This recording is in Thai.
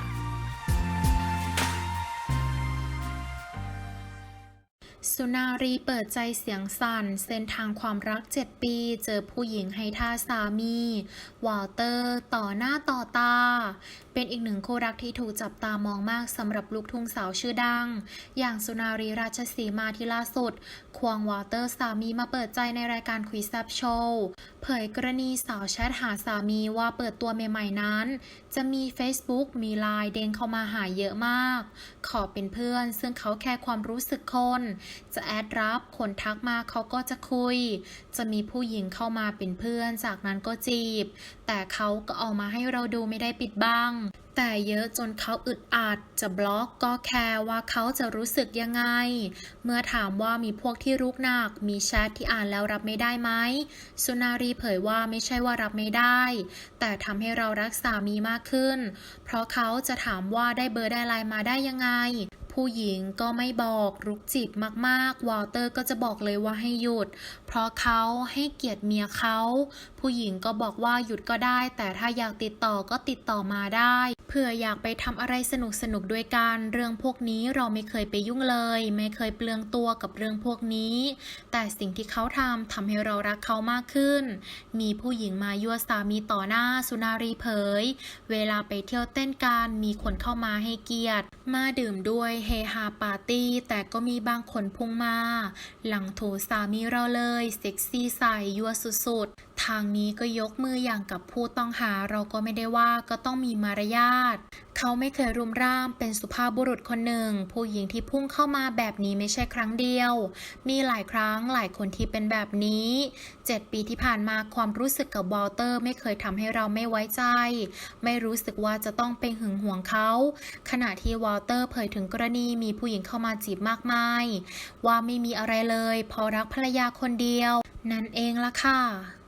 ะ สุนารีเปิดใจเสียงสั่น เส้นทางความรัก 7 ปี เจอผู้หญิงให้ท่าสามี วอลเตอร์ ต่อหน้าต่อตา เป็นอีกหนึ่งคู่รักที่ถูกจับตามองมากสำหรับลูกทุ่งสาวชื่อดัง อย่างสุนารีราชสีมาที่ล่าสุด ควงวอลเตอร์สามีมาเปิดใจในรายการคุยแซบโชว์เผยกรณีสาวแชทหาสามีว่าเปิดตัวใหม่ๆนั้น จะมี Facebook มีไลน์เด้งเข้ามาหาเยอะมาก ขอเป็นเพื่อน ซึ่งเขาแค่ความรู้สึกคนจะแอดรับ คนทักมาเขาก็จะคุย จะมีผู้หญิงเข้ามาเป็นเพื่อน จากนั้นก็จีบ แต่เขาก็เอามาให้เราดูไม่ได้ปิดบังแต่เยอะจนเขาอึดอัด จะบล็อกก็แคร์ว่าเขาจะรู้สึกยังไง เมื่อถามว่ามีพวกที่รุกหนัก มีแชทที่อ่านแล้วรับไม่ได้ไหมสุนารีเผยว่าไม่ใช่ว่ารับไม่ได้ แต่ทำให้เรารักสามีมากขึ้น เพราะเขาจะถามว่าได้เบอร์ได้ไลน์มาได้ยังไง ผู้หญิงก็ไม่บอกรุกจีบมากๆ วอลเตอร์ก็จะบอกเลยว่าให้หยุด เพราะเขาให้เกียรติเมียเขา ผู้หญิงก็บอกว่าหยุดก็ได้ แต่ถ้าอยากติดต่อก็ติดต่อมาได้เผื่ออยากไปทำอะไรสนุกสนุกๆด้วยกัน เรื่องพวกนี้เราไม่เคยไปยุ่งเลย ไม่เคยเปลืองตัวกับเรื่องพวกนี้ แต่สิ่งที่เขาทำทำให้เรารักเขามากขึ้น มีผู้หญิงมายั่วสามีต่อหน้าสุนารีเผย เวลาไปเที่ยวเต้นกันมีคนเข้ามาให้เกียรติ มาดื่มด้วยเฮฮาปาร์ตี้ แต่ก็มีบางคนพุ่งมา หลังโถสามีเราเลย เซ็กซี่ใส่ยั่วสุดๆ ทางนี้ก็ยกมืออย่างกับผู้ต้องหาเราก็ไม่ได้ว่าก็ต้องมีมารยาทเขาไม่เคยรุมร่ามเป็นสุภาพบุรุษคนหนึ่ง ผู้หญิงที่พุ่งเข้ามาแบบนี้ไม่ใช่ครั้งเดียว มีหลายครั้งหลายคนที่เป็นแบบนี้7ปีที่ผ่านมาความรู้สึกกับวอลเตอร์ ไม่เคยทำให้เราไม่ไว้ใจ ไม่รู้สึกว่าจะต้องเป็นหึงหวงเขา ขณะที่วอลเตอร์เผยถึงกรณีมีผู้หญิงเข้ามาจีบมากมาย ว่าไม่มีอะไรเลย พอรักภรรยาคนเดียว นั่นเองล่ะค่ะ